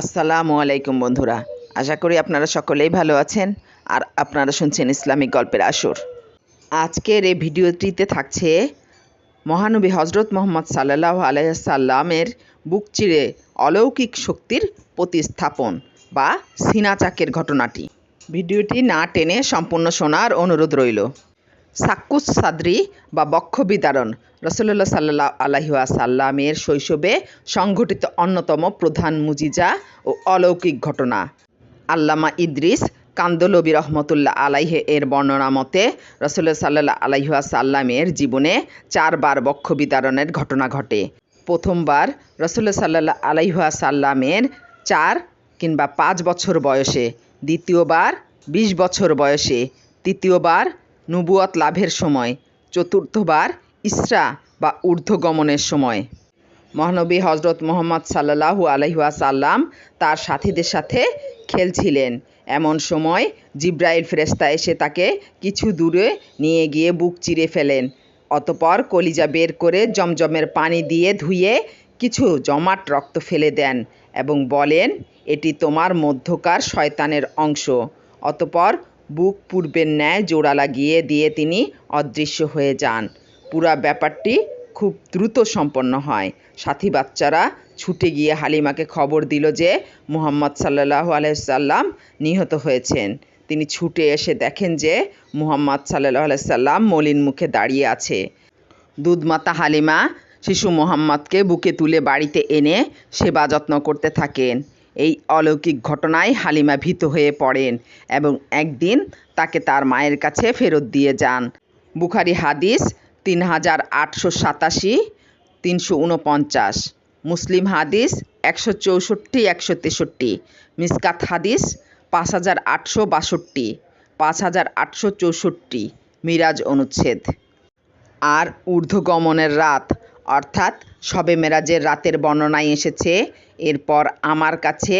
আসসালামু আলাইকুম বন্ধুরা। আশা করি আপনারা সকলেই ভালো আছেন আর আপনারা শুনছেন ইসলামিক গল্পের আসর। আজকের এই ভিডিওটিতে থাকছে মহানবী হজরত মোহাম্মদ সাল্লাহ আলাইসাল্লামের বুক চিরে অলৌকিক শক্তির প্রতিস্থাপন বা সিনাচাকের ঘটনাটি। ভিডিওটি না টেনে সম্পূর্ণ শোনার অনুরোধ রইল। সাক্কুস সাদরি বা বক্ষ বিদারণ। রসল্লা সাল্লাহ আলহিহাসাল্লামের শৈশবে সংঘটিত অন্যতম প্রধান মুজিজা ও অলৌকিক ঘটনা। আল্লামা ইদ্রিস কান্দলবি রহমতুল্লাহ আলাইহে এর বর্ণনা মতে রসল্লা সাল্লাহ আলাইহাসাল্লামের জীবনে চারবার বক্ষ বিদারণের ঘটনা ঘটে। প্রথমবার রসল্লা সাল্লাহ আলাইহাসাল্লামের চার কিংবা পাঁচ বছর বয়সে, দ্বিতীয়বার বিশ বছর বয়সে, তৃতীয়বার নবুয়ত লাভের সময়, চতুর্থবার ইসরা বা ঊর্ধ্বগমনের সময়। মহানবী হজরত মোহাম্মদ সাল্লাহু আলহিহাসাল্লাম তার সাথীদের সাথে খেলছিলেন। এমন সময় জিব্রাইল ফেরেস্তা এসে তাকে কিছু দূরে নিয়ে গিয়ে বুক চিরে ফেলেন। অতপর কলিজা বের করে জমজমের পানি দিয়ে ধুয়ে কিছু জমাট রক্ত ফেলে দেন এবং বলেন, এটি তোমার মধ্যকার শয়তানের অংশ। অতপর বুক পূর্বের ন্যায় জোড়া লাগিয়ে দিয়ে তিনি অদৃশ্য হয়ে যান। পুরা ব্যাপারটি খুব দ্রুত সম্পন্ন হয়। সাথী বাচ্চারা ছুটে গিয়ে হালিমাকে খবর দিল যে মুহাম্মদ সাল্লাহ আলাইসাল্লাম নিহত হয়েছেন। তিনি ছুটে এসে দেখেন যে মুহাম্মদ সাল্লাহ আলাইসাল্লাম মলিন মুখে দাঁড়িয়ে আছে। দুধমাতা হালিমা শিশু মোহাম্মদকে বুকে তুলে বাড়িতে এনে সেবা যত্ন করতে থাকেন। এই অলৌকিক ঘটনায় হালিমা ভীত হয়ে পড়েন এবং একদিন তাকে তার মায়ের কাছে ফেরত দিয়ে যান। বুখারি হাদিস তিন হাজার আটশো সাতাশি, তিনশো উনপঞ্চাশ। মুসলিম হাদিস একশো চৌষট্টি, একশো তেষট্টি। মিসকাত হাদিস পাঁচ হাজার আটশো বাষট্টি, পাঁচ হাজার আটশো চৌষট্টি। মিরাজ অনুচ্ছেদ। আর ঊর্ধ্বগমনের রাত, অর্থাৎ শবে মেরাজের রাতের বর্ণনায় এসেছে এরপর আমার কাছে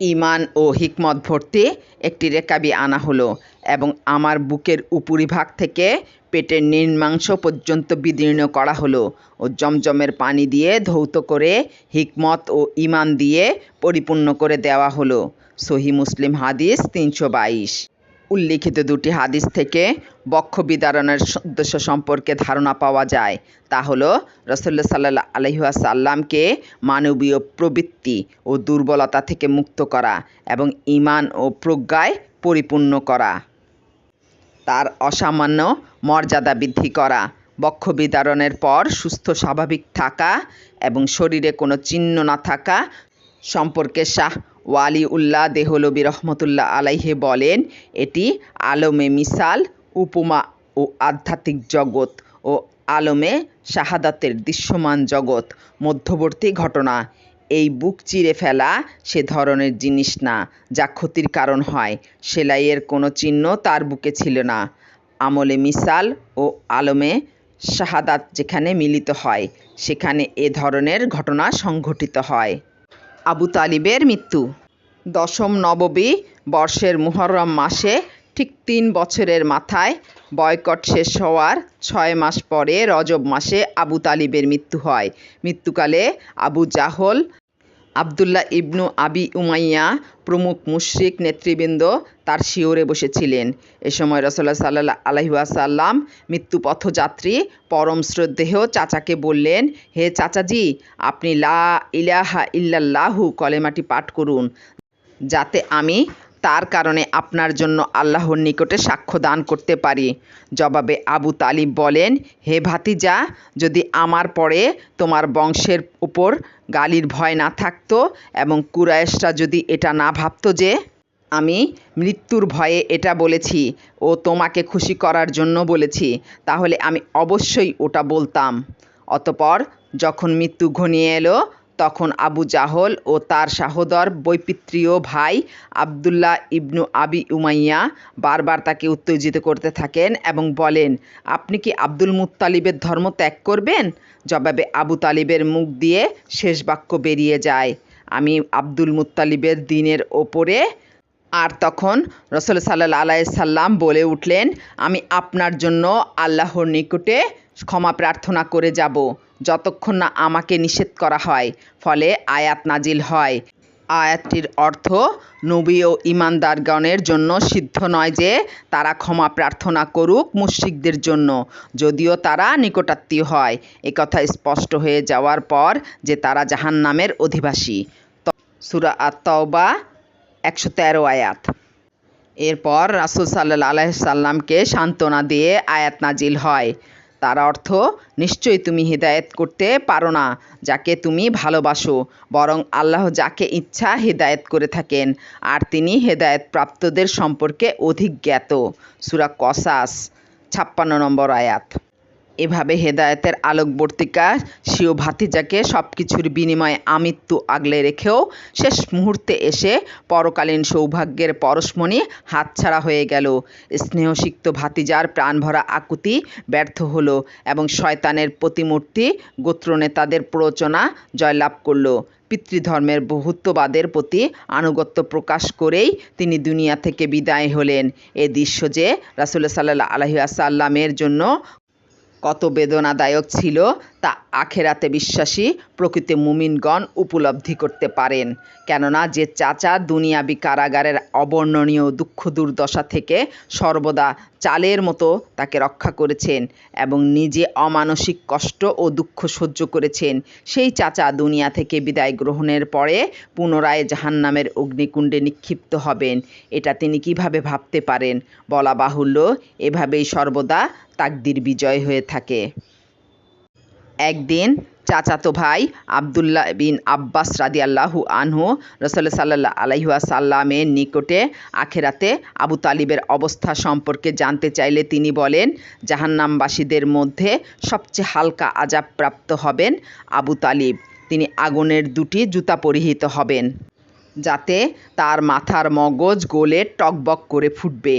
ইমান ও হিকমত ভর্তি একটি রেকাবি আনা হলো এবং আমার বুকের উপরিভাগ থেকে পেটের নির্মাংস পর্যন্ত বিদীর্ণ করা হলো ও জমজমের পানি দিয়ে ধৌত করে হিকমত ও ইমান দিয়ে পরিপূর্ণ করে দেওয়া হলো। সহি মুসলিম হাদিস তিনশো বাইশ। উল্লিখিত দুটি হাদিস থেকে বক্ষ বিদারণের উদ্দেশ্য সম্পর্কে ধারণা পাওয়া যায়। তা হলো রসল্লা সাল্লাহ আলহিহাসাল্লামকে মানবীয় প্রবৃত্তি ও দুর্বলতা থেকে মুক্ত করা এবং ইমান ও প্রজ্ঞায় পরিপূর্ণ করা। তার অসামান্য মর্যাদা বৃদ্ধি করা বক্ষ বিদারণের পর সুস্থ, স্বাভাবিক থাকা এবং শরীরে কোনো চিহ্ন না থাকা সম্পর্কে শাহ ওয়ালি উল্লাহ দেহলবি রহমতুল্লাহ আলাইহে বলেন, এটি আলমে মিসাল, উপমা ও আধ্যাত্মিক জগৎ ও আলমে শাহাদাতের দৃশ্যমান জগৎ, মধ্যবর্তী ঘটনা। এই বুক চিরে ফেলা সে ধরনের জিনিস না, যা ক্ষতির কারণ হয়, সেলাইয়ের কোনো চিহ্ন তার বুকে ছিল না। আমলে মিসাল ও আলমে শাহাদাত যেখানে মিলিত হয়, সেখানে এ ধরনের ঘটনা সংঘটিত হয়। আবু তালিবের মৃত্যু। দশম নববী বর্ষের মুহরম মাসে ঠিক তিন বছরের মাথায় বয়কট শেষ হওয়ার ছয় মাস পরে রজব মাসে আবু তালিবের মৃত্যু হয়। মৃত্যুকালে আবু জাহল আবদুল্লাহ ইবনু আবি উমাইয়া, প্রমুখ মুশরিক নেতৃবৃন্দ, তার শিওরে বসেছিলেন। এ সময় রসল্লা সাল্লাহ আলহিহাসাল্লাম মৃত্যুপথযাত্রী পরম শ্রদ্ধেহ চাচাকে বললেন, হে চাচাজি, আপনি লা ইলাহা ইল্লাল্লাহু কলেমাটি পাঠ করুন, যাতে আমি তার কারণে আপনার জন্য আল্লাহর নিকটে সাক্ষ্য দান করতে পারি। জবাবে আবু তালিব বলেন, হে ভাতিজা, যদি আমার পরে তোমার বংশের উপর গালির ভয় না থাকতো এবং কুরায়েশরা যদি এটা না ভাবতো যে আমি মৃত্যুর ভয়ে এটা বলেছি ও তোমাকে খুশি করার জন্য বলেছি, তাহলে আমি অবশ্যই ওটা বলতাম। অতপর যখন মৃত্যু ঘনিয়ে এলো তখন আবু জাহল ও তার সাহোদর বৈপিত্রীয় ভাই আবদুল্লাহ ইবনু আবি উমাইয়া বারবার তাকে উত্তেজিত করতে থাকেন এবং বলেন, আপনি কি আব্দুল মুত্তালিবের ধর্ম ত্যাগ করবেন? জবাবে আবু তালিবের মুখ দিয়ে শেষ বাক্য বেরিয়ে যায়। আমি আব্দুল মুত্তালিবের দিনের ওপরে। আর তখন রসল সাল্লাহ আলাই সাল্লাম বলে উঠলেন, আমি আপনার জন্য আল্লাহর নিকটে ক্ষমা প্রার্থনা করে যাব। যতক্ষণ না আমাকে নিষেধ করা হয়, ফলে আয়াত নাজিল হয়। আয়াতটির অর্থ, নবী ও ঈমানদারগণের জন্য সিদ্ধ নয় যে তারা ক্ষমা প্রার্থনা করুক মুশরিকদের জন্য, যদিও তারা নিকটাত্মীয় হয়। একথা স্পষ্ট হয়ে যাওয়ার পর যে তারা জাহান নামের অধিবাসী সূরা আত-তাওবা, একশো তেরো আয়াত। এরপর রাসূল সাল্লাল্লাহু আলাইসাল্লামকে সান্ত্বনা দিয়ে আয়াত নাজিল হয়। তার অর্থ, নিশ্চয়ই তুমি হেদায়েত করতে পারো না যাকে তুমি ভালোবাসো, বরং আল্লাহ যাকে ইচ্ছা হেদায়েত করে থাকেন, আর তিনি হেদায়েত প্রাপ্তদের সম্পর্কে অধিক জ্ঞাত। সুরা কসাস, ছাপ্পান্ন নম্বর আয়াত। এভাবে হেদায়েতের আলোকবর্তিকা, স্বীয় ভাতিজাকে সব কিছুর বিনিময়ে আমৃত্যু আগলে রেখেও শেষ মুহূর্তে এসে পরকালীন সৌভাগ্যের পরশমণি হাতছাড়া হয়ে গেল। স্নেহসিক্ত ভাতিজার প্রাণভরা আকুতি ব্যর্থ হলো এবং শয়তানের প্রতিমূর্তি গোত্রনেতাদের প্ররোচনা জয়লাভ করল। পিতৃধর্মের বহুত্ববাদের প্রতি আনুগত্য প্রকাশ করেই তিনি দুনিয়া থেকে বিদায় হলেন। এ দৃশ্য যে রাসূলুল্লাহ সাল্লাল্লাহু আলাইহি ওয়াসাল্লামের জন্য কত বেদনাদায়ক ছিল। তা আখেরাতে বিশ্বাসী প্রকৃত মুমিনগণ উপলব্ধি করতে পারেন। কেননা যে চাচা দুনিয়াবি কারাগারের অবর্ণনীয় দুঃখ দুর্দশা থেকে সর্বদা চালের মতো তাকে রক্ষা করেছেন এবং নিজে অমানসিক কষ্ট ও দুঃখ সহ্য করেছেন, সেই চাচা দুনিয়া থেকে বিদায় গ্রহণের পরে পুনরায় জাহান্নামের অগ্নিকুণ্ডে নিক্ষিপ্ত হবেন। এটা তিনি কীভাবে ভাবতে পারেন? বলা বাহুল্য, এভাবেই সর্বদা তাকদির বিজয় হয়ে থাকে। একদিন চাচাতো ভাই আবদুল্লাহ বিন আব্বাস রাদিয়াল্লাহু আনহু রসল সাল্লাহ আলাইহাসাল্লামের নিকটে আখেরাতে আবু তালিবের অবস্থা সম্পর্কে জানতে চাইলে তিনি বলেন, জাহান্নামবাসীদের মধ্যে সবচেয়ে হালকা আজাব প্রাপ্ত হবেন আবু তালিব। তিনি আগুনের দুটি জুতা পরিহিত হবেন, যাতে তার মাথার মগজ গোলে টকবক করে ফুটবে।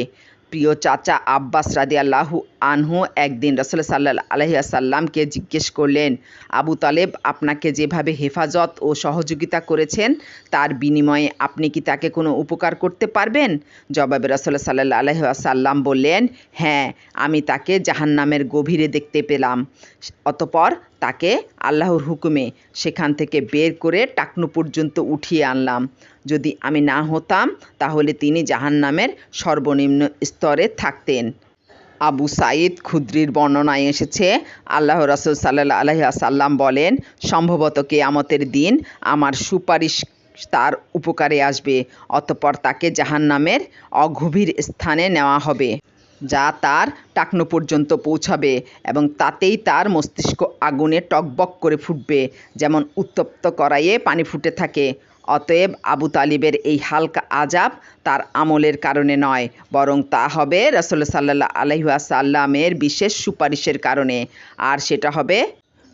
প্রিয় চাচা আব্বাস রাদিয়াল্লাহু আনহু একদিন রসুল সাল্লাহ আলহিয়াসাল্লামকে জিজ্ঞেস করলেন, আবু তালেব, আপনাকে যেভাবে হেফাজত ও সহযোগিতা করেছেন, তার বিনিময়ে আপনি কি তাকে কোনো উপকার করতে পারবেন? জবাবে রসুল সাল্লাহ আলহিহাসাল্লাম বললেন হ্যাঁ আমি তাকে জাহান্নামের গভীরে দেখতে পেলাম, অতপর তাকে আল্লাহর হুকুমে সেখান থেকে বের করে টাকনু পর্যন্ত উঠিয়ে আনলাম। যদি আমি না হতাম, তাহলে তিনি জাহান্নামের সর্বনিম্ন স্তরে থাকতেন। আবু সাইদ খুদ্রির বর্ণনায় এসেছে আল্লাহ রসুল সাল্লাহ আলহিহাসাল্লাম বলেন, সম্ভবত কেয়ামতের দিন আমার সুপারিশ তার উপকারে আসবে, অতপর তাকে জাহান্নামের অগভীর স্থানে নেওয়া হবে, যা তার টাকনো পর্যন্ত পৌঁছাবে এবং তাতেই তার মস্তিষ্ক আগুনে টকবক করে ফুটবে, যেমন উত্তপ্ত কড়াইয়ে পানি ফুটে থাকে। অতএব আবু তালিবের এই হালকা আজাব তার আমলের কারণে নয়, বরং তা হবে রসল সাল্লাহ আলহিহাসাল্লামের বিশেষ সুপারিশের কারণে। আর সেটা হবে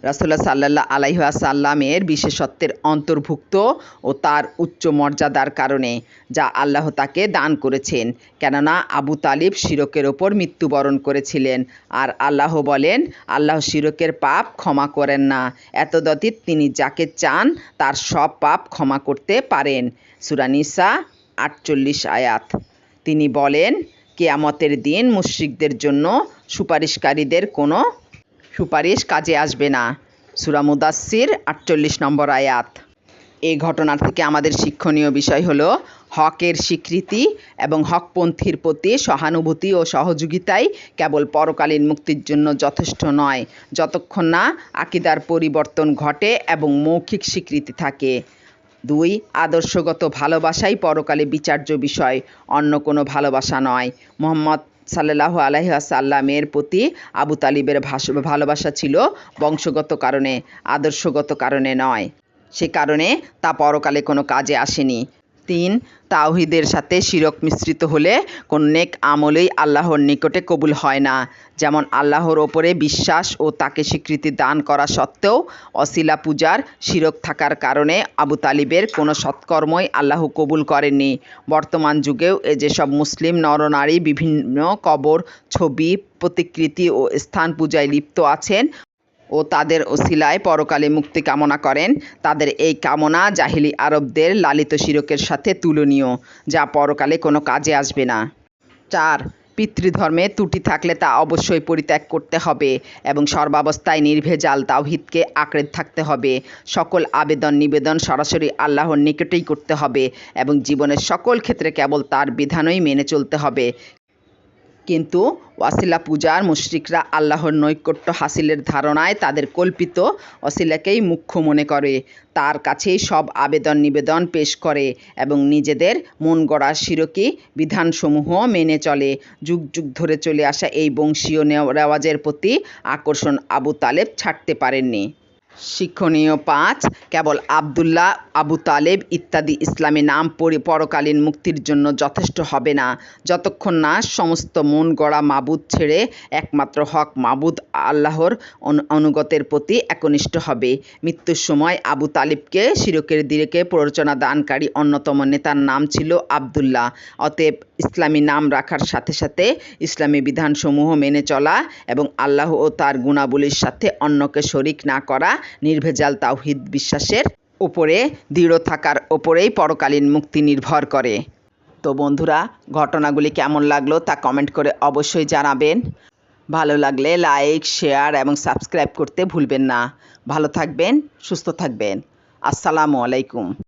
রাসুল্লাহ সাল্লাহ আলাইহাসাল্লামের বিশেষত্বের অন্তর্ভুক্ত ও তার উচ্চ মর্যাদার কারণে, যা আল্লাহ তাকে দান করেছেন। কেননা আবু তালিব শিরকের ওপর মৃত্যুবরণ করেছিলেন আর আল্লাহ বলেন, আল্লাহ শিরকের পাপ ক্ষমা করেন না। এতদতীত তিনি যাকে চান তার সব পাপ ক্ষমা করতে পারেন। সুরানিসা আটচল্লিশ আয়াত। তিনি বলেন, কেয়ামতের দিন মুশ্রিকদের জন্য সুপারিশকারীদের কোনো সুপারিশ কাজে আসবে না। সুরা মুদাসির আটচল্লিশ নম্বর আয়াত। এই ঘটনা থেকে আমাদের শিক্ষণীয় বিষয় হল হকের স্বীকৃতি এবং হকপন্থীর প্রতি সহানুভূতি ও সহযোগিতাই কেবল পরকালীন মুক্তির জন্য যথেষ্ট নয়, যতক্ষণ না আকিদার পরিবর্তন ঘটে এবং মৌখিক স্বীকৃতি থাকে। দুই, আদর্শগত ভালোবাসাই পরকালে বিচার্য বিষয়, অন্য কোনো ভালোবাসা নয়। মোহাম্মদ সাল্লাহ আলহিহাসাল্লামের প্রতি আবু তালিবের ভালোবাসা ছিল বংশগত কারণে, আদর্শগত কারণে নয়। সে কারণে তা পরকালে কোনো কাজে আসেনি। তিন তাওহিদের সাথে শিরক মিশ্রিত হলে কোন নেক আমলেই আল্লাহর নিকটে কবুল হয় না। যেমন আল্লাহর ওপরে বিশ্বাস ও তাকে স্বীকৃতি দান করা সত্ত্বেও অশিলা পূজার শিরক থাকার কারণে আবু তালিবের কোনো সৎকর্মই আল্লাহ কবুল করেননি। বর্তমান যুগেও এ যেসব মুসলিম নরনারী বিভিন্ন কবর, ছবি, প্রতিকৃতি ও স্থান পূজায় লিপ্ত আছেন ও তাদের ওসিলায় পরকালে মুক্তি কামনা করেন। তাদের এই কামনা জাহিলি আরবদের লালিত শিরকের সাথে তুলনীয়, যা পরকালে কোনো কাজে আসবে না। চার, পিতৃধর্মে ত্রুটি থাকলে তা অবশ্যই পরিত্যাগ করতে হবে এবং সর্বাবস্থায় নির্ভেজাল তাওহিদকে আঁকড়ে থাকতে হবে। সকল আবেদন, নিবেদন সরাসরি আল্লাহর নিকটেই করতে হবে এবং জীবনের সকল ক্ষেত্রে কেবল তার বিধানই মেনে চলতে হবে। কিন্তু ওয়াসিলা পূজার মুশরিকরা আল্লাহর নৈকট্য হাসিলের ধারণায় তাদের কল্পিত অসিলাকেই মুখ্য মনে করে। তার কাছেই সব আবেদন নিবেদন পেশ করে এবং নিজেদের মন গড়া শিরকি বিধানসমূহ মেনে চলে। যুগ যুগ ধরে চলে আসা এই বংশীয় রেওয়াজের প্রতি আকর্ষণ আবু তালেব ছাড়তে পারেননি। শিক্ষণীয় পাঁচ, কেবল আবদুল্লাহ, আবু তালেব ইত্যাদি ইসলামী নাম পরি পরকালীন মুক্তির জন্য যথেষ্ট হবে না। যতক্ষণ না সমস্ত মন গড়া মাবুদ ছেড়ে একমাত্র হক মাবুদ আল্লাহর অনু- অনুগতের প্রতি একনিষ্ঠ হবে। মৃত্যুর সময় আবু তালিবকে শিরকের দিকে প্ররোচনা দানকারী অন্যতম নেতার নাম ছিল আবদুল্লাহ। অতএব ইসলামী নাম রাখার সাথে সাথে ইসলামী বিধানসমূহ মেনে চলা এবং আল্লাহ ও তার গুণাবলীর সাথে অন্যকে শরিক না করা নির্ভেজাল তাওহিদ বিশ্বাসের উপরে, দৃঢ় থাকার ওপরেই পরকালীন মুক্তি নির্ভর করে। তো বন্ধুরা, ঘটনাগুলি কেমন লাগল তা কমেন্ট করে অবশ্যই জানাবেন। ভালো লাগলে লাইক, শেয়ার এবং সাবস্ক্রাইব করতে ভুলবেন না। ভালো থাকবেন, সুস্থ থাকবেন। আসসালামু আলাইকুম।